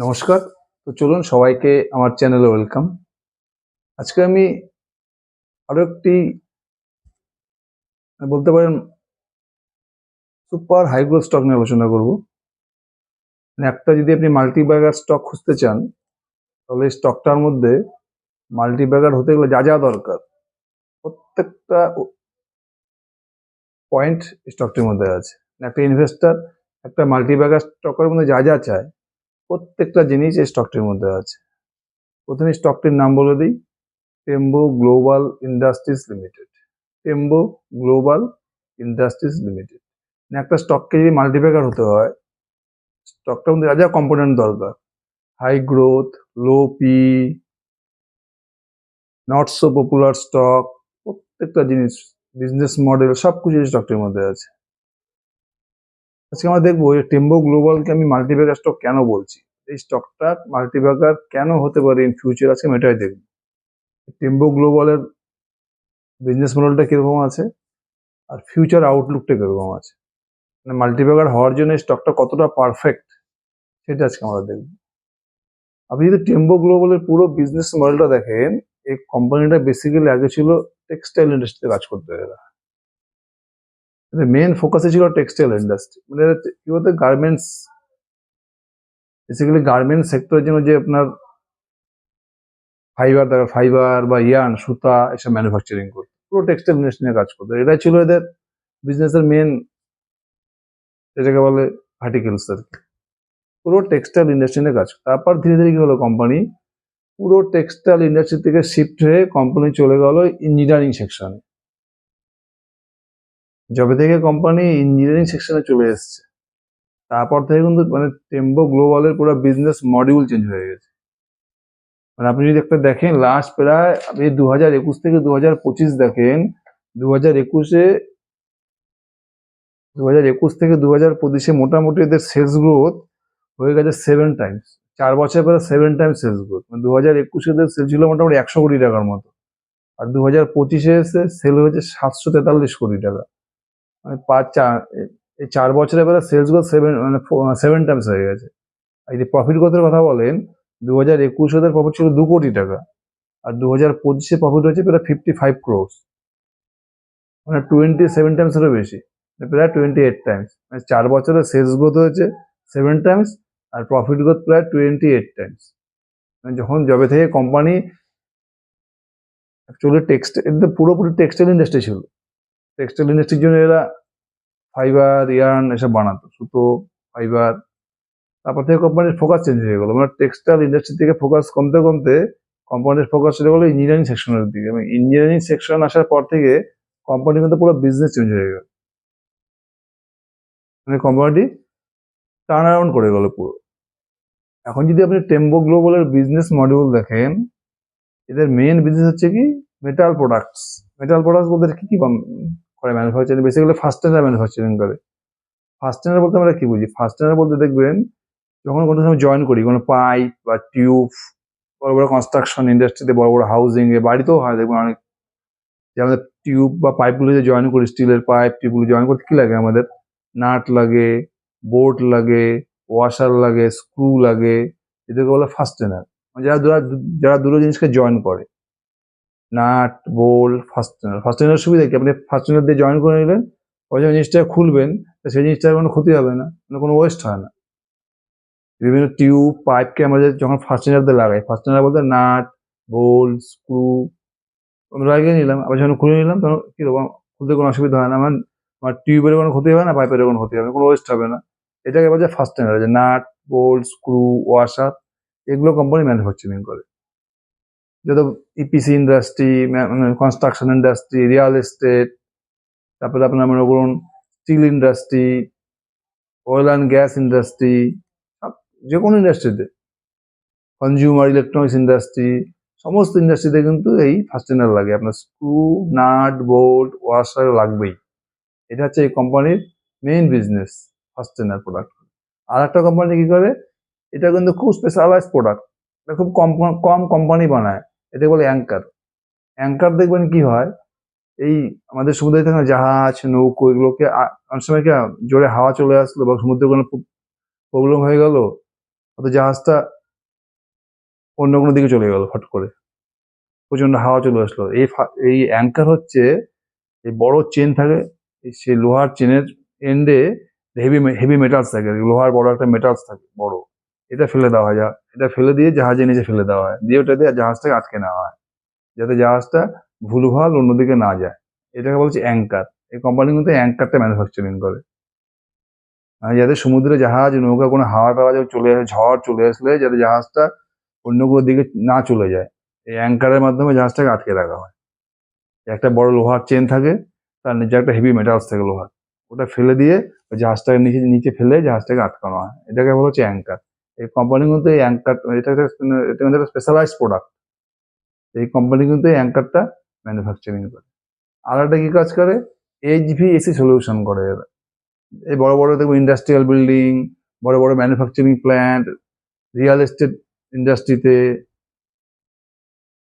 নমস্কার। তো চলুন সবাইকে আমার চ্যানেলে ওয়েলকাম। আজকে আমি আরও একটি মানে বলতে পারেন, সুপার হাইগ্রোথ স্টক নিয়ে আলোচনা করব। মানে একটা যদি আপনি মাল্টি ব্যাগার স্টক খুঁজতে চান, তাহলে এই স্টকটার মধ্যে মাল্টি ব্যাগার হতে গেলে যা যা দরকার, প্রত্যেকটা পয়েন্ট স্টকটির মধ্যে আছে। মানে একটা ইনভেস্টার একটা মাল্টি ব্যাগার স্টকের মধ্যে যা যা চায় প্রত্যেকটা জিনিস এই স্টকটির মধ্যে আছে। প্রথমে স্টকটির নাম বলে দিই Tembo global industries limited Tembo global industries limited একটা স্টককে যদি মাল্টিপ্যাকার হতে হয় স্টকটার মধ্যে যা কম্পোনেন্ট দরকার high growth low P not so popular stock প্রত্যেকটা জিনিস বিজনেস মডেল সব কিছু স্টকটির মধ্যে আছে। আজকে আমরা দেখব এই টেম্বো গ্লোবালকে আমি মাল্টিপ্যাকার স্টক কেন বলছি? এই স্টকটা মাল্টিপ্যাকার কেন হতে পারে ইন ফিউচার আজকে আমি এটাই দেখব। টেম্বো গ্লোবালের বিজনেস মডেলটা কীরকম আছে? আর ফিউচার আউটলুকটা কীরকম আছে? মানে মাল্টিপ্যাকার হওয়ার জন্য স্টকটা কতটা পারফেক্ট সেটা আজকে আমরা দেখব। আপনি যদি টেম্বো গ্লোবালের পুরো বিজনেস মডেলটা দেখেন, এই কোম্পানিটা বেসিক্যালি আগে ছিল টেক্সটাইল ইন্ডাস্ট্রিতে কাজ করতে এরা। মেন ফোকাসে ছিল টেক্সটাইল ইন্ডাস্ট্রি মানে কি বলতে গার্মেন্টস বেসিক্যালি গার্মেন্টস সেক্টরের জন্য যে আপনার ফাইবার দরকার ফাইবার বা ইয়ান সুতা, এসব ম্যানুফ্যাকচারিং করতো। পুরো টেক্সটাইল ইন্ডাস্ট্রি নিয়ে কাজ করতো। এটাই ছিল এদের বিজনেসের মেন যেটাকে বলে ভার্টিকেলস আর কি। পুরো টেক্সটাইল ইন্ডাস্ট্রি নিয়ে কাজ। তারপর ধীরে ধীরে কি হলো কোম্পানি পুরো টেক্সটাইল ইন্ডাস্ট্রি থেকে শিফট হয়ে কোম্পানি চলে গেল ইঞ্জিনিয়ারিং সেকশনে যবে থেকে কোম্পানি ইঞ্জিনিয়ারিং সেকশনে চলে এসেছে, তারপর থেকে কিন্তু মানে টেম্বো গ্লোবালের পুরো বিজনেস মডিউল চেঞ্জ হয়ে গেছে। মানে আপনি যদি একটা দেখেন লাস্ট প্রায় আপনি দু হাজার একুশ থেকে দু হাজার পঁচিশ দেখেন দু হাজার একুশে দু হাজার একুশ থেকে দু হাজার পঁচিশে মোটামুটি এদের সেলস গ্রোথ হয়ে গেছে সেভেন টাইমস চার বছর পরে সেভেন টাইমস সেলস গ্রোথ মানে দু হাজার একুশে এদের সেল ছিল মোটামুটি একশো কোটি টাকার মতো। আর দু হাজার পঁচিশে এসে সেল হয়েছে সাতশো তেতাল্লিশ কোটি টাকা। পাঁচ চার, এই চার বছরের পরে সেলস গ্রোথ সেভেন মানে সেভেন টাইমস হয়ে গেছে। আর যদি প্রফিট গ্রোথের কথা বলেন দু হাজার একুশ ওদের প্রফিট ছিল দু কোটি টাকা। আর দু হাজার পঁচিশে প্রফিট হয়েছে প্রায় ফিফটি ফাইভ ক্রোস মানে টোয়েন্টি সেভেন টাইমসেরও বেশি। মানে প্রায় টোয়েন্টি এইট টাইমস মানে চার বছরে সেলস গ্রোথ হয়েছে সেভেন টাইমস আর প্রফিট গ্রোথ প্রায় টোয়েন্টি এইট টাইমস মানে যখন জবে থেকে কোম্পানি অ্যাকচুয়ালি টেক্সটাইল পুরোপুরি টেক্সটাইল ইন্ডাস্ট্রি ছিল। টেক্সটাইল ইন্ডাস্ট্রির জন্য এরা ফাইবার ইয়ার্ন এসব বানাতো, সুতো ফাইবার তারপর থেকে কোম্পানির ফোকাস চেঞ্জ হয়ে গেলো। মানে টেক্সটাইল ইন্ডাস্ট্রি থেকে ফোকাস কমতে কমতে কোম্পানির ফোকাস চলে গেলো ইঞ্জিনিয়ারিং সেকশনের দিকে। এবং ইঞ্জিনিয়ারিং সেকশন আসার পর থেকে কোম্পানি কিন্তু পুরো বিজনেস চেঞ্জ হয়ে গেল। মানে কোম্পানিটি টার্ন অ্যারাউন্ড করে গেল পুরো। এখন যদি আপনি টেম্বো গ্লোবালের বিজনেস মডিউল দেখেন, এদের মেন বিজনেস হচ্ছে কি? মেটাল প্রোডাক্টস মেটাল প্রোডাক্টস বলতে কি কি করে ম্যানুফ্যাকচারিং বেসিক্যালি ফাস্টেনার ম্যানুফ্যাকচারিং করে। ফাস্টেনার বলতে আমরা কি বুঝি? ফার্স্ট ফাস্টেনার বলতে দেখবেন, যখন কোনো সময় জয়েন করি, কোনো পাইপ বা টিউব বড় বড় কনস্ট্রাকশন ইন্ডাস্ট্রিতে বড় বড় হাউজিং এ, বাড়িতেও হয়, দেখবেন অনেক। যে আমাদের টিউব বা পাইপগুলো যে জয়েন করি স্টিলের পাইপ টিউবগুলো জয়েন করতে কি লাগে আমাদের? নাট লাগে বোল্ট লাগে ওয়াশার লাগে স্ক্রু লাগে, এদেরকে বলে ফাস্টেনার যারা দূরা- যারা দুটো জিনিসকে জয়েন করে। নাট বোল্ট ফাস্টেনার ফাস্টেনার সুবিধা কি? আপনি ফাস্টেনার দিয়ে জয়েন করে নিলেন, ওই যখন জিনিসটা খুলবেন সেই জিনিসটার কোনো ক্ষতি হবে না মানে কোনো ওয়েস্ট হয় না। বিভিন্ন টিউব পাইপকে আমরা যখন ফাস্টেনার দিয়ে লাগাই ফাস্টেনার বলতে নাট, বোল স্ক্রু আমরা লাগিয়ে নিলাম, আবার যখন খুলে নিলাম, তখন কীরকম খুলতে কোনো অসুবিধা হয় না, আমার আমার টিউবের কোনো ক্ষতি হবে না পাইপের কোনো ক্ষতি হবে না, কোনো ওয়েস্ট হবে না। এটাকে বলা যায় ফাস্টেনার যে নাট বোল্ট স্ক্রু ওয়াশার এগুলো কোম্পানি ম্যানুফ্যাকচারিং করে। যত EPC industry construction industry real estate তারপরে আপনার মনে করুন steel industry oil and gas industry যে কোনো ইন্ডাস্ট্রিতে কনজিউমার ইলেকট্রনিক্স ইন্ডাস্ট্রি সমস্ত ইন্ডাস্ট্রিতে কিন্তু এই ফাস্টেনার লাগে। আপনার স্ক্রু নাট বোল্ট ওয়াশার লাগবেই। এটা হচ্ছে এই কোম্পানির মেইন বিজনেস ফাস্টেনার প্রোডাক্ট আর একটা কোম্পানি কী করে? এটা কিন্তু খুব স্পেশালাইজ প্রোডাক্ট খুব কম কম কোম্পানি বানায়। এটা বলে অ্যাঙ্কার অ্যাঙ্কার দেখবেন কি হয়? এই আমাদের সমুদ্রে থাকে জাহাজ, নৌকো এগুলোকে অনেক সময় কি জোরে হাওয়া চলে আসলো বা সমুদ্রে কোনো প্রবলেম হয়ে গেল হয়তো জাহাজটা অন্য কোনো দিকে চলে গেল ফট করে। প্রচণ্ড হাওয়া চলে আসলো। এই এই অ্যাঙ্কার হচ্ছে এই বড় চেন থাকে সেই লোহার চেনের এন্ডে হেভি হেভি মেটালস থাকে। লোহার বড় একটা মেটালস থাকে, বড়। এটা ফেলে দেওয়া হয় এটা ফেলে দিয়ে জাহাজের নিচে ফেলে দেওয়া হয়। দিয়ে ওটা দিয়ে জাহাজটাকে আটকে নেওয়া হয়, যাতে জাহাজটা ভুলভাল অন্যদিকে না যায়। এটাকে বলছে অ্যাঙ্কার। এই কোম্পানি কিন্তু অ্যাঙ্কারটা ম্যানুফ্যাকচারিং করে। মানে যাতে সমুদ্রে জাহাজ, নৌকা, কোনো হাওয়া টাওয়া যখন চলে আসে, ঝড় চলে আসলে যাতে জাহাজটা অন্য কোনো দিকে না চলে যায়, এই অ্যাঙ্কারের মাধ্যমে জাহাজটাকে আটকে রাখা হয়। একটা বড় লোহার চেন থাকে, তার নিচে একটা হেভি মেটালস থাকে লোহার। ওটা ফেলে দিয়ে জাহাজটাকে নিচে নিচে ফেলে জাহাজটাকে আটকানো হয়। এটাকে বলা হচ্ছে অ্যাঙ্কার। এই কোম্পানি কিন্তু এই অ্যাঙ্কার এটা এটা একটা স্পেশালাইজড প্রোডাক্ট এই কোম্পানি কিন্তু এই অ্যাঙ্কারটা ম্যানুফ্যাকচারিং করে। আর একটা কি কাজ করে? এইচভিএসি সলিউশন করে এরা। এই বড় বড় দেখব ইন্ডাস্ট্রিয়াল বিল্ডিং বড় বড় ম্যানুফ্যাকচারিং প্ল্যান্ট রিয়েল এস্টেট ইন্ডাস্ট্রিতে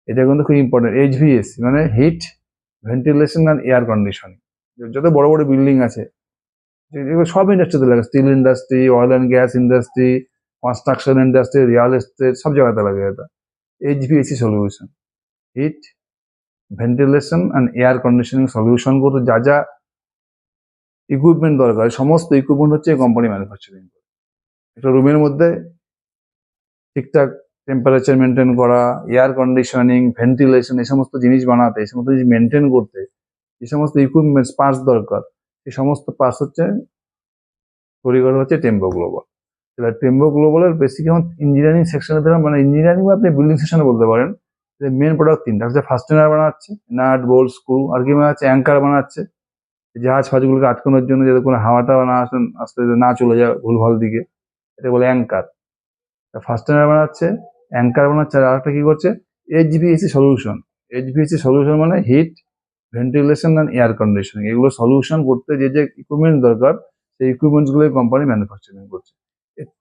এটা কিন্তু খুব ইম্পর্টেন্ট এইচভিএসি মানে heat ventilation and air conditioning যত বড় বড় বিল্ডিং আছে সব ইন্ডাস্ট্রিতে লাগে। Steel industry oil and gas industry construction industry real estate সব জায়গাতে লাগে এটা HVAC solution heat ventilation and air conditioning solution করতে যা যা ইকুইপমেন্ট দরকার সমস্ত ইকুইপমেন্ট হচ্ছে এই কোম্পানি ম্যানুফ্যাকচারিং করে। একটা রুমের মধ্যে ঠিকঠাক টেম্পারেচার মেনটেন করা এয়ার কন্ডিশনিং ভেন্টিলেশন এই সমস্ত জিনিস বানাতে, এই সমস্ত জিনিস মেনটেন করতে যে সমস্ত ইকুইপমেন্টস পার্টস দরকার, এই সমস্ত পার্টস হচ্ছে, তৈরি করা হচ্ছে টেম্পো গ্লোবাল এবার টেম্পো গ্লোবালের বেসিক এখন ইঞ্জিনিয়ারিং সেকশনে ধরুন মানে ইঞ্জিনিয়ারিং বা আপনি বিল্ডিং সেকশনে বলতে পারেন। মেন প্রোডাক্ট তিনটা হচ্ছে ফাস্টেনার বানাচ্ছে নাট বোল্ট স্ক্রু আর কি বানাচ্ছে? অ্যাঙ্কার বানাচ্ছে। জাহাজ ফাজগুলোকে আটকানোর জন্য যাতে কোনো হাওয়াটা না আসতে না চলে যায় ভুলভাল দিকে এটা বলে অ্যাঙ্কার ফাস্টেনার বানাচ্ছে অ্যাঙ্কার বানাচ্ছে, আর আরেকটা কি করছে? এইচভিএসি সলিউশন এইচভিএসি সলিউশন মানে heat ventilation and air conditioning এগুলো সলিউশন করতে যে যে ইকুইপমেন্ট দরকার, সেই ইকুইপমেন্টসগুলো কোম্পানি ম্যানুফ্যাকচারিং করছে।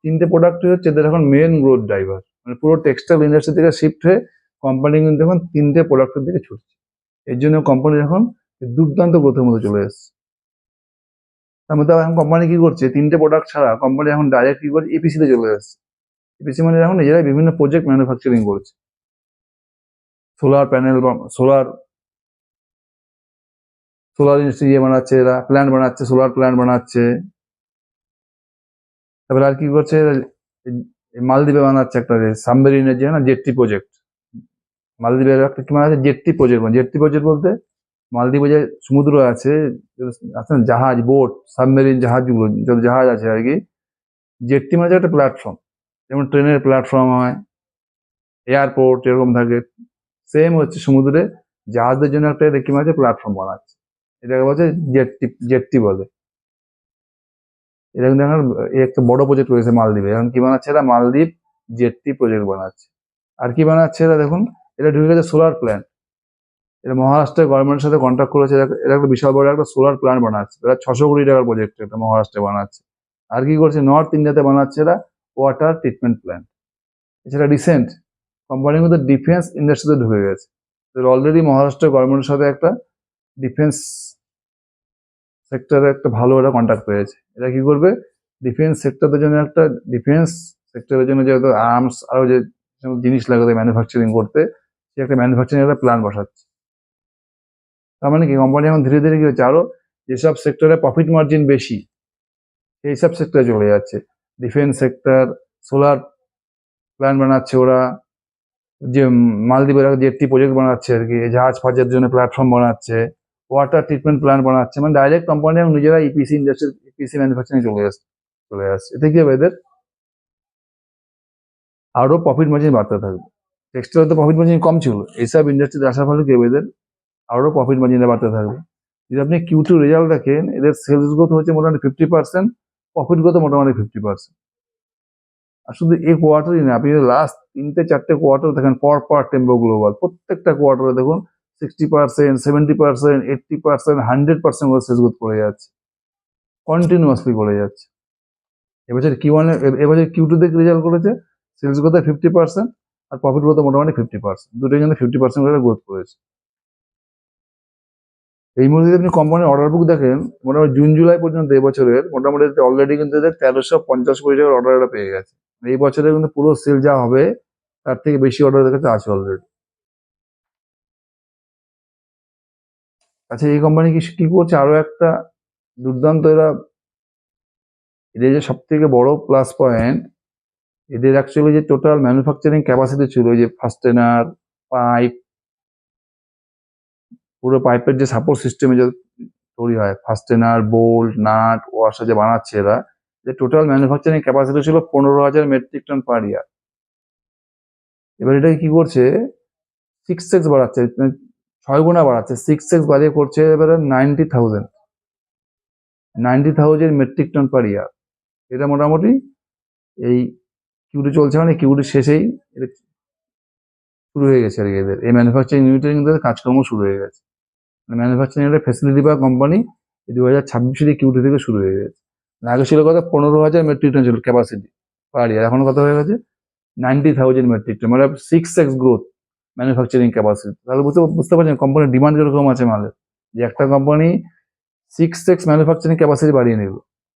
তিনটে প্রোডাক্টই হচ্ছে এদের এখন মেন গ্রোথ ড্রাইভার মানে পুরো টেক্সটাইল ইন্ডাস্ট্রি থেকে শিফট হয়ে কোম্পানি কিন্তু এখন তিনটে প্রোডাক্টের দিকে ছুটছে। এর জন্য কোম্পানি এখন দুর্দান্ত গ্রোথের মধ্যে চলে এসেছে। তার মধ্যে এখন কোম্পানি কি করছে? তিনটে প্রোডাক্ট ছাড়া কোম্পানি এখন ডাইরেক্ট কি করছে? এপিসিতে চলে এসেছে। এপিসি মানে এখন নিজেরাই বিভিন্ন প্রজেক্ট ম্যানুফ্যাকচারিং করছে। Solar panel solar solar industry ইয়ে বানাচ্ছে এরা প্ল্যান্ট বানাচ্ছে সোলার প্ল্যান্ট বানাচ্ছে। তারপরে আর কি করছে? মালদ্বীপে বানাচ্ছে একটা সাবমেরিনের যে না জেটটি প্রজেক্ট। মালদ্বীপের একটা কি বানাচ্ছে? জেটটি প্রজেক্ট জেটটি প্রজেক্ট বলতে মালদ্বীপে যে সমুদ্র আছে আছে জাহাজ, বোট, সাবমেরিন জাহাজগুলো, যত জাহাজ আছে আর কি, জেটটি মানে একটা প্ল্যাটফর্ম যেমন ট্রেনের প্ল্যাটফর্ম হয় এয়ারপোর্ট এরকম থাকে সেম হচ্ছে সমুদ্রে। জাহাজদের জন্য একটা দেখি মাঝে প্ল্যাটফর্ম বানাচ্ছে। এটাকে বলছে জেটটি জেটটি বলে। এটা কিন্তু এখন একটা বড় প্রজেক্ট রয়েছে মালদ্বীপে। এখন কি বানাচ্ছে এরা? মালদ্বীপ জেটটি প্রজেক্ট বানাচ্ছে। আর কি বানাচ্ছে এরা দেখুন? এটা ঢুকে গেছে সোলার প্ল্যান্ট এটা মহারাষ্ট্রের গভর্নমেন্টের সাথে কন্ট্যাক্ট করেছে। এরা একটা বিশাল বড় একটা সোলার প্ল্যান্ট বানাচ্ছে। এরা ছশো কোটি টাকার প্রজেক্ট এটা মহারাষ্ট্রে বানাচ্ছে। আর কি করছে? নর্থ ইন্ডিয়াতে বানাচ্ছে এরা ওয়াটার ট্রিটমেন্ট প্ল্যান্ট এছাড়া রিসেন্ট কোম্পানির মধ্যে ডিফেন্স ইন্ডাস্ট্রিতে ঢুকে গেছে। অলরেডি মহারাষ্ট্র গভর্নমেন্টের সাথে একটা ডিফেন্স সেক্টরে একটা ভালো একটা কন্ট্যাক্ট পেয়েছে। এটা কি করবে? ডিফেন্স সেক্টরের জন্য একটা ডিফেন্স সেক্টরের জন্য যেহেতু আর্মস আরও যে জিনিস লাগে ম্যানুফ্যাকচারিং করতে, সে একটা ম্যানুফ্যাকচারিং একটা প্ল্যান বসাচ্ছে। তার মানে কি? কোম্পানি এখন ধীরে ধীরে কি হচ্ছে? আরও যেসব সেক্টরে প্রফিট মার্জিন বেশি, সেই সব সেক্টরে চলে যাচ্ছে। ডিফেন্স সেক্টর সোলার প্ল্যান বানাচ্ছে ওরা, যে মালদ্বীপের যে একটি প্রজেক্ট বানাচ্ছে আর কি, জাহাজ ফাজের জন্য প্ল্যাটফর্ম বানাচ্ছে। ওয়াটার ট্রিটমেন্ট প্ল্যান্ট বানাচ্ছে। মানে ডাইরেক্ট কোম্পানি এখন নিজেরা ইপিসি ইন্ডাস্ট্রি ইপিসি ম্যানুফ্যাকচারিং চলে আসছে চলে আসছে এতে কি হবে এদের? আরও প্রফিট মার্জিন বাড়তে থাকবে। টেক্সটাইল তো প্রফিট মার্জিন কম ছিল। এইসব ইন্ডাস্ট্রিতে আসার ফলে কি হবে এদের? আরও প্রফিট মার্জিন বাড়তে থাকবে। যদি আপনি কিউ টু রেজাল্ট দেখেন, এদের সেলস গ্রোথ হচ্ছে মোটামুটি ফিফটি পার্সেন্ট প্রফিট গ্রোথ মোটামুটি ফিফটি পার্সেন্ট আর শুধু এই কোয়ার্টারই না, আপনি যদি লাস্ট তিনটে, চারটে কোয়ার্টার দেখেন পর পর টেম্পো গ্লোবাল প্রত্যেকটা কোয়ার্টারে দেখুন sixty percent seventy percent eighty percent hundred percent করে সেলস গ্রোথ করে যাচ্ছে। কন্টিনিউয়াসলি করে যাচ্ছে। এবছর কিউ ওয়ান এবছর কিউ টু থেকে রেজাল্ট করেছে? সেলস গ্রোথে ফিফটি পার্সেন্ট আর প্রফিট গ্রোথে মোটামুটি ফিফটি পার্সেন্ট দুটোই জন্য ফিফটি পার্সেন্ট করে গ্রোথ করেছে। এই মুহূর্তে আপনি কোম্পানির অর্ডার বুক দেখেন, মোটামুটি জুন জুলাই পর্যন্ত এবছরের মোটামুটি অলরেডি কিন্তু এদের তেরোশো পঞ্চাশ কোটি টাকার অর্ডার পেয়ে গেছে। এই বছরে কিন্তু পুরো সেল যা হবে, তার থেকে বেশি অর্ডার দেখাচ্ছে আছে অলরেডি আচ্ছা এই কোম্পানি কি কি করছে? আরও একটা দুর্দান্ত এরা, এদের যে সব থেকে বড় প্লাস পয়েন্ট এদের অ্যাকচুয়ালি যে টোটাল ম্যানুফ্যাকচারিং ক্যাপাসিটি ছিল, ওই যে ফাস্টেনার পাইপ পুরো পাইপের যে সাপোর্ট সিস্টেমে যে তৈরি হয় ফাস্টেনার বোল্ট নাট ওয়াশার যে বানাচ্ছে এরা যে টোটাল ম্যানুফ্যাকচারিং ক্যাপাসিটি ছিল পনেরো হাজার মেট্রিক টন পার ইয়ার এবার এটাকে কি করছে? সিক্স এক্স বাড়াচ্ছে মানে ছয় গুণা বাড়াচ্ছে সিক্স এক্স বাড়িয়ে করছে এবারে ninety thousand ninety thousand metric ton per year এটা মোটামুটি এই কিউটি চলছে মানে কিউটি শেষেই শুরু হয়ে গেছে আর কি এদের। এই ম্যানুফ্যাকচারিং ইউনিটের কিন্তু কাজকর্ম শুরু হয়ে গেছে। মানে ম্যানুফ্যাকচারিং ইউনিটের ফেসিলিটি পাওয়া কোম্পানি দু হাজার ছাব্বিশের কিউটি থেকে শুরু হয়ে গেছে। মানে আগে ছিল কথা পনেরো হাজার মেট্রিক টন ছিল ক্যাপাসিটি পার ইয়ার এখন কত হয়ে গেছে? নাইনটি থাউজেন্ড মেট্রিক টন মানে six x growth manufacturing capacity তাহলে বুঝতে বুঝতে পারছেন কোম্পানির ডিমান্ড কীরকম আছে মালের? যে একটা company six x manufacturing capacity বাড়িয়ে নিল।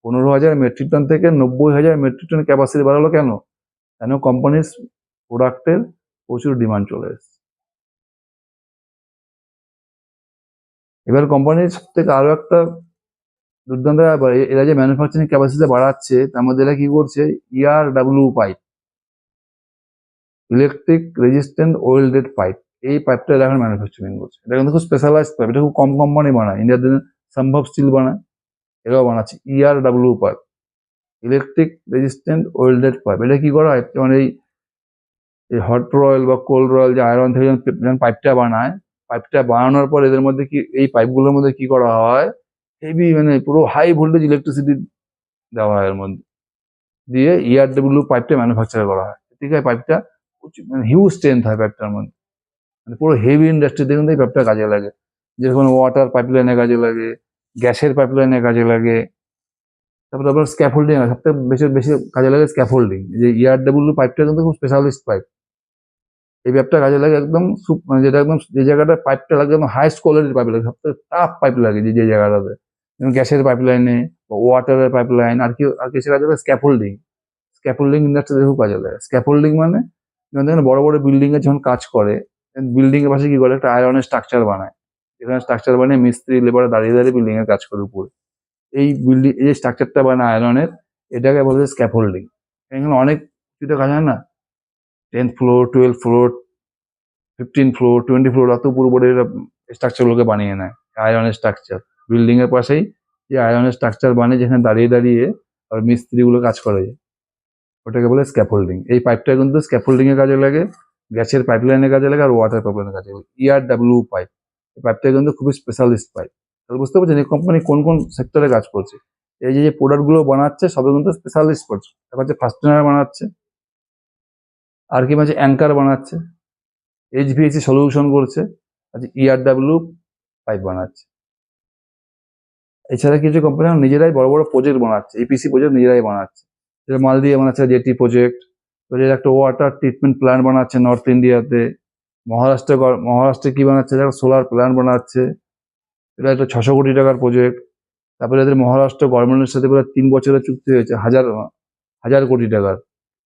পনেরো হাজার মেট্রিক টন থেকে নব্বই হাজার মেট্রিক টন ক্যাপাসিটি বাড়ালো কেন? কেন কোম্পানির প্রোডাক্টের প্রচুর ডিমান্ড চলে এসেছে। এবার কোম্পানির সব থেকে আরও একটা দুর্দান্ত এরা যে ম্যানুফ্যাকচারিং ক্যাপাসিটি বাড়াচ্ছে, তার মধ্যে এরা কি করছে? E R W pipe electric resistant welded pipe এই পাইপটা এখন ম্যানুফ্যাকচারিং করছে। এটা কিন্তু খুব স্পেশালাইজড পাইপ এটা খুব কম কোম্পানি বানায়। ইন্ডিয়াতে সম্ভব স্টিল বানায়। এরাও বানাচ্ছে। E R W pipe electric resistant welded pipe এটা কি করা হয়? যেমন এই এই হট রয়েল বা কোল্ড রয়েল যে আয়রন থেকে যখন পাইপটা বানায় পাইপটা বানানোর পর এদের মধ্যে কি, এই পাইপগুলোর মধ্যে কি করা হয়? হেভি মানে পুরো হাই ভোল্টেজ ইলেকট্রিসিটি দেওয়া হয় এর মধ্যে। দিয়ে ইয়ার ডাব্লিউ পাইপটা ম্যানুফ্যাকচার করা হয়। ঠিক আছে পাইপটা মানে হিউজ স্ট্রেংথ হয় পাইপটার মধ্যে। মানে পুরো হেভি ইন্ডাস্ট্রিতে কিন্তু এই পাইপটা কাজে লাগে। যেরকম ওয়াটার পাইপলাইনে কাজে লাগে, গ্যাসের পাইপলাইনে কাজে লাগে। তারপরে আপনার স্ক্যাফোল্ডিং সবথেকে বেশি বেশি কাজে লাগে স্ক্যাফোল্ডিং যে ইয়ার ডাব্লিউ পাইপটা কিন্তু খুব স্পেশালিস্ট পাইপ এই পাইপটা কাজে লাগে একদম সুপ মানে যেটা একদম, যে জায়গাটা পাইপটা লাগে একদম হাইস্ট কোয়ালিটির পাইপ লাগে, সবথেকে টাফ পাইপ লাগে যে যে জায়গাটাতে। যেমন গ্যাসের পাইপলাইনে ওয়াটারের পাইপলাইন আর কি, আর কিসের কাজে লাগে স্ক্যাফোল্ডিং স্ক্যাফোল্ডিং ইন্ডাস্ট্রিতে খুব কাজে লাগে। স্ক্যাফোল্ডিং মানে দেখেন, বড় বড় বিল্ডিং এ যখন কাজ করে বিল্ডিং এর পাশে কি করে? একটা আয়রনের স্ট্রাকচার বানায়। এখানে স্ট্রাকচার বানিয়ে মিস্ত্রি লেবারে দাঁড়িয়ে দাঁড়িয়ে বিল্ডিং এর কাজ করে উপরে। এই বিল্ডিং এই যে স্ট্রাকচারটা বানায় আয়রনের এটাকে বলে স্ক্যাফোল্ডিং এখানে অনেক কিছু কাজ হয় না। Tenth floor twelve floor fifteen floor twenty floor অত উপরে স্ট্রাকচারগুলোকে বানিয়ে নেয়। আয়রনের স্ট্রাকচার বিল্ডিং এর পাশেই যে আয়রনের স্ট্রাকচার বানিয়ে যেখানে দাঁড়িয়ে দাঁড়িয়ে আর মিস্ত্রিগুলো কাজ করে। ওটাকে বলে স্ক্যাফোল্ডিং এই পাইপটা কিন্তু স্ক্যাফোল্ডিং এর কাজে লাগে, গ্যাসের পাইপলাইনের কাজে লাগে আর ওয়াটার পাইপলাইনের কাজে লাগে। ইয়ার ডাব্লিউ পাইপ এই পাইপটা কিন্তু খুবই স্পেশালিস্ট পাইপ তাহলে বুঝতে পারছেন এই কোম্পানি কোন কোন সেক্টরে কাজ করছে। এই যে যে প্রোডাক্টগুলো বানাচ্ছে সবই কিন্তু স্পেশালিস্ট করছে তারপর হচ্ছে ফাস্টেনার বানাচ্ছে, আর কি মাঝে অ্যাঙ্কার বানাচ্ছে এইচ এইচভিএসি সলিউশন করছে আচ্ছা ইআরডাব্লিউ পাইপ বানাচ্ছে। এছাড়া কিছু কোম্পানি নিজেরাই বড় বড় প্রজেক্ট বানাচ্ছে এপিসি প্রজেক্ট নিজেরাই বানাচ্ছে। যেটা মাল বানাচ্ছে জেটি প্রজেক্ট এর একটা ওয়াটার ট্রিটমেন্ট প্ল্যান্ট বানাচ্ছে নর্থ ইন্ডিয়াতে মহারাষ্ট্রে মহারাষ্ট্রে কি বানাচ্ছে? একটা সোলার প্ল্যান্ট বানাচ্ছে। এটা একটা ছশো কোটি টাকার প্রজেক্ট তারপরে এদের মহারাষ্ট্র গভর্নমেন্টের সাথে প্রায় তিন বছরের চুক্তি হয়েছে, হাজার হাজার কোটি টাকার।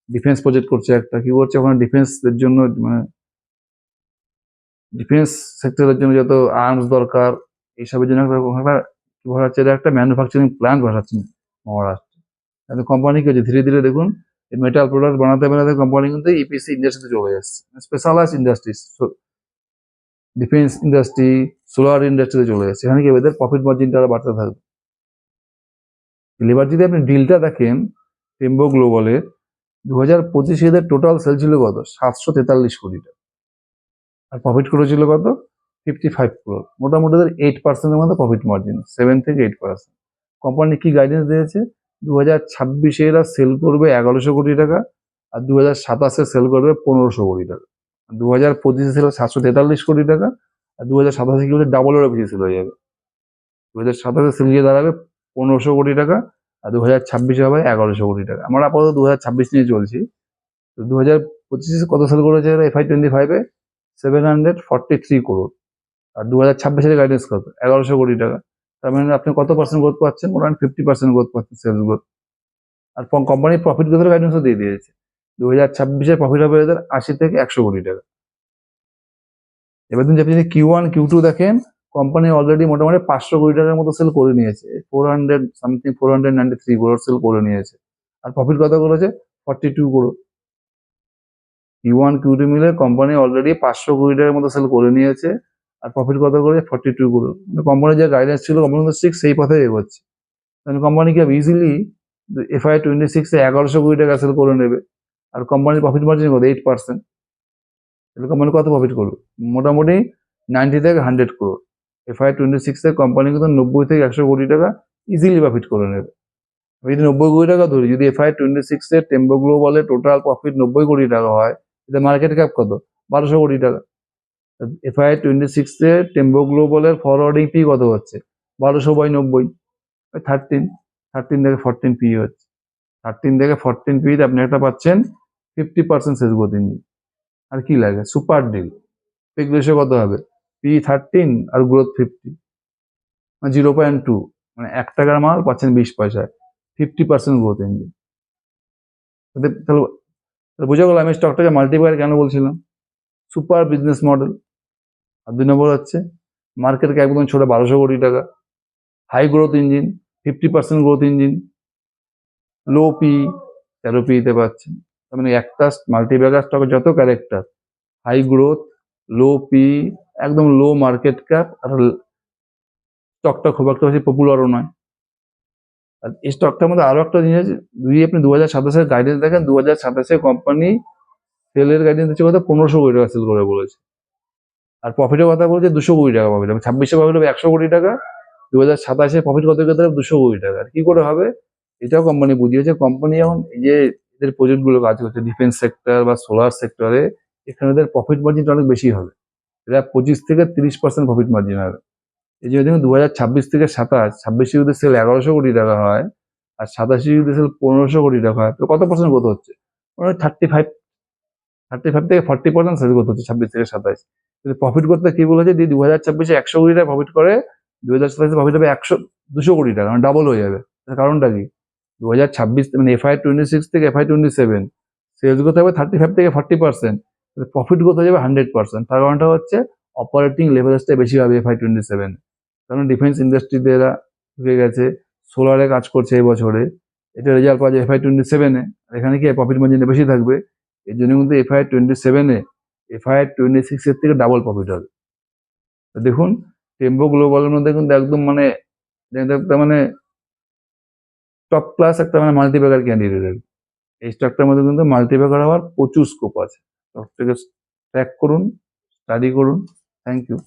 ডিফেন্স প্রজেক্ট করছে একটা। কি করছে? ওখানে ডিফেন্সের জন্য মানে ডিফেন্স সেক্টরের জন্য যত আর্মস দরকার এইসবের জন্য একটা এটা একটা ম্যানুফ্যাকচারিং প্ল্যান্ট বাড়াচ্ছে মহারাষ্ট্র। কিন্তু কোম্পানি কি হচ্ছে ধীরে ধীরে দেখুন মেটাল প্রোডাক্ট বানাতে বানাতে কোম্পানি কিন্তু ইপিসি ইন্ডাস্ট্রিতে চলে যাচ্ছে। Specialise industries defence industry solar ইন্ডাস্ট্রিতে চলে যাচ্ছে। এখানে কি এদের প্রফিট মার্জিনটা বাড়তে থাকবে। এবার যদি আপনি ডিলটা দেখেন টেম্বো গ্লোবালের দু হাজার পঁচিশে এদের টোটাল সেল ছিল কত? সাতশো তেতাল্লিশ কোটি আর প্রফিট করেছিল কত? ফিফটি ফাইভ ক্রোর মোটামুটি ওদের এইট পার্সেন্টের মতো প্রফিট মার্জিন সেভেন থেকে এইট পার্সেন্ট কোম্পানি কি গাইডেন্স দিয়েছে? দু হাজার ছাব্বিশে এরা সেল করবে এগারোশো কোটি টাকা আর দু হাজার সাতাশে সেল করবে পনেরোশো কোটি টাকা। দু হাজার পঁচিশে ছিল সাতশো তেতাল্লিশ কোটি টাকা আর দু হাজার সাতাশে কি ডাবলেরও বেশি সেল হয়ে যাবে। দু হাজার সাতাশে সেল গিয়ে দাঁড়াবে পনেরোশো কোটি টাকা আর দু হাজার ছাব্বিশে হবে এগারোশো কোটি টাকা। আমরা আপাতত দু হাজার ছাব্বিশ নিয়ে চলছি। তো দু হাজার পঁচিশে কত সেল করেছে এরা? এফআই টোয়েন্টি ফাইভে seven hundred forty three crore আর দু হাজার ছাব্বিশের গাইডেন্স কত? এগারোশো কোটি টাকা। তার মানে আপনি কত পার্সেন্ট গ্রোথ পাচ্ছেন? মোটামুটি ফিফটি পার্সেন্ট গ্রোথ পাচ্ছেন সেলস গ্রোথ আর কোম্পানির প্রফিট গ্রোথের গাইডেন্সও দিয়ে দিয়েছে। দু হাজার ছাব্বিশে প্রফিট হবে এদের আশি থেকে একশো কোটি টাকা। এবার তুমি আপনি যদি কিউ ওয়ান কিউ টু দেখেন কোম্পানি অলরেডি মোটামুটি পাঁচশো কোটি টাকার মতো সেল করে নিয়েছে। Four hundred something four hundred ninety three crore sale করে নিয়েছে। আর প্রফিট কত করেছে? Forty two crore Q one Q two মিলে কোম্পানি অলরেডি পাঁচশো কোটি টাকার মতো সেল করে নিয়েছে। আর প্রফিট কত করেছে ফর্টি টু করোর কোম্পানির যে গাইডেন্স ছিল কোম্পানি সিক্স সেই পথে এগোচ্ছে। তাহলে কোম্পানি কি ইজিলি এফআই টোয়েন্টি সিক্সে এগারোশো কোটি টাকা সেল করে নেবে। আর কোম্পানির প্রফিট মার্জিন কত? এইট পার্সেন্ট তাহলে কোম্পানি কত প্রফিট করবে? মোটামুটি নাইনটি থেকে হান্ড্রেড করোর এফআই টোয়েন্টি সিক্সে কোম্পানি কিন্তু নব্বই থেকে একশো কোটি টাকা ইজিলি প্রফিট করে নেবে। যদি নব্বই কোটি টাকা ধরি, যদি এফআই টোয়েন্টি সিক্সে টেম্বো গ্লোবালে টোটাল প্রফিট নব্বই কোটি টাকা হয় এতে মার্কেট ক্যাপ কত? বারোশো কোটি টাকা। এফআই টোয়েন্টি সিক্সে টেম্বো গ্লোবালের ফরওয়ার্ডিং পি কত হচ্ছে? বারোশো বাই নব্বই থার্টিন থার্টিন থেকে ফোরটিন পি হচ্ছে। থার্টিন থেকে ফোরটিন পিতে আপনি একটা পাচ্ছেন ফিফটি পার্সেন্ট শেষ গতি ইঞ্জিন আর কি লাগে? সুপার ডিল পিক রেশিও কত হবে? পি থার্টিন আর গ্রোথ ফিফটি মানে জিরো পয়েন্ট টু মানে এক টাকার মাল পাচ্ছেন বিশ পয়সায়। ফিফটি পার্সেন্ট গ্রোথ ইঞ্জিন তাহলে বোঝা গেল আমি স্টকটাকে মাল্টিপ্লায়ার কেন বলছিলাম? সুপার বিজনেস মডেল আর দুই নম্বর হচ্ছে মার্কেট ক্যাপ একদম ছোট, বারোশো কোটি টাকা। High growth engine fifty percent growth engine low P তেরো পিতে পাচ্ছেন। তার মানে একটা মাল্টিব্যাগার স্টকের যত character high growth low P একদম লো মার্কেট ক্যাপ আর স্টকটা খুব একটা বেশি পপুলারও নয়। আর এই স্টকটার মধ্যে আরও একটা জিনিস আছে, যদি আপনি দু হাজার সাতাশের গাইডেন্স দেখেন দু হাজার সাতাশে কোম্পানি সেলের গাইডেন্স হচ্ছে কথা পনেরোশো কোটি টাকা সেল করে বলেছে। আর প্রফিটের কথা বলছে দুশো কোটি টাকা হবে ছাব্বিশে প্রফিট একশো কোটি টাকা দু হাজার সাতাশে প্রফিট কত করতে দুশো কোটি টাকা। আর কি করে হবে? এটাও কোম্পানি বুঝিয়েছে। কোম্পানি এখন এই যে এদের প্রজেক্টগুলো কাজ করছে ডিফেন্স সেক্টর বা সোলার সেক্টরে এখানে এদের প্রফিট মার্জিনটা অনেক বেশি হবে। এরা পঁচিশ থেকে তিরিশ পার্সেন্ট প্রফিট মার্জিন হবে। এই যে দেখুন দু হাজার ছাব্বিশ থেকে সাতাশ, ছাব্বিশে যদি সেল এগারোশো কোটি টাকা হয়, আর সাতাশে যদি সেল পনেরোশো কোটি টাকা হয়, তো কত পার্সেন্ট গ্রোথ হচ্ছে? মানে থার্টি ফাইভ থার্টি ফাইভ থেকে ফর্টি পার্সেন্ট সেল গ্রোথ হচ্ছে ছাব্বিশ থেকে সাতাশ। কিন্তু প্রফিট করতে কি বলেছে? যে দু হাজার ছাব্বিশে একশো কোটি টাকা প্রফিট করে দু হাজার সাতাশে প্রফিট হবে একশো, দুশো কোটি টাকা মানে ডাবল হয়ে যাবে। কারণটা কি? দু হাজার ছাব্বিশ মানে এফআই টোয়েন্টি সিক্স থেকে FY twenty seven sales growth হবে থার্টি ফাইভ থেকে ফর্টি পার্সেন্ট প্রফিট গ্রোথ হয়ে যাবে হান্ড্রেড পার্সেন্ট তার কারণটা হচ্ছে অপারেটিং লেভারেজটা বেশি হবে এফআই টোয়েন্টি সেভেন কারণ ডিফেন্স ইন্ডাস্ট্রিতে এরা ঢুকে গেছে সোলারে কাজ করছে এই বছরে। এটা রেজাল্ট পাওয়া যায় এফআই টোয়েন্টি সেভেনে এখানে কি প্রফিট মার্জিনটা বেশি থাকবে? এর জন্য কিন্তু এফআই টোয়েন্টি সেভেনে এফআই টোয়েন্টি সিক্স এর থেকে ডাবল প্রফিট হবে। দেখুন টেম্পো গ্লোবালের মধ্যে কিন্তু একদম মানে একটা মানে টপ ক্লাস একটা মানে মাল্টিপ্যাকার ক্যান্ডিডেট এই স্টকটার মধ্যে কিন্তু মাল্টিপ্যাকার হওয়ার প্রচুর স্কোপ আছে। স্টকটাকে ট্র্যাক করুন স্টাডি করুন। Thank you